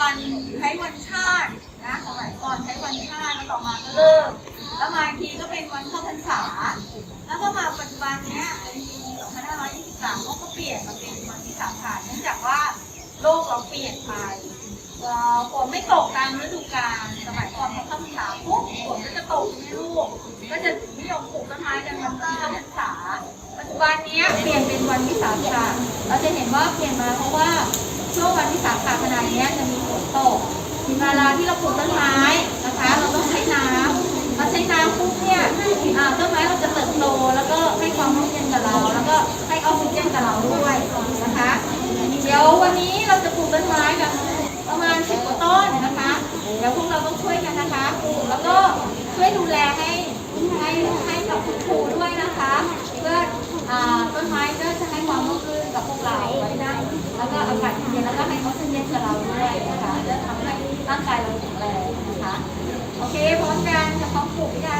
วันใช้วันชาตินะสมัยก่อนใช้วันชาติแล้วต่อมาก็เลิกแล้วมาทีก็เป็นวันเข้าพรรษา แล้วก็มาปัจจุบันเนี้ยในปี2523เขาก็เปลี่ยนมาเป็นวันวิสาขะเนื่องจากว่าโลกเราเปลี่ยนไปเอ่อฝนไม่ตกตามฤดูกาลสมัยก่อนพอเข้าพรรษาปุ๊บฝนก็จะตกใช่ไหมลูก ก็จะนิยมปลูกต้นไม้กันวันที่เข้าพรรษา ปัจจุบันเนี้ยเปลี่ยนเป็นวันวิสาขะเราจะเห็นว่าเปลี่ยนมาเพราะว่าช่วงวันวิสาขะขณะเนี้ยจะมี นะคะเดี๋ยวพวกเราต้องช่วยกันนะคะปูแล้วก็ช่วยดูแลให้ให้ให้กับคุณครูด้วยนะคะ เพื่อต้นไม้ก็จะให้ความร่มรื่นกับพวกเราไว้นะแล้วก็อากาศเย็นแล้วก็ให้ออกซิเจนกับเราด้วยนะคะจะทำให้ร่างกายเราแข็งแรงนะคะ โอเคพร้อมกันจะพร้อมปลูกหรือยัง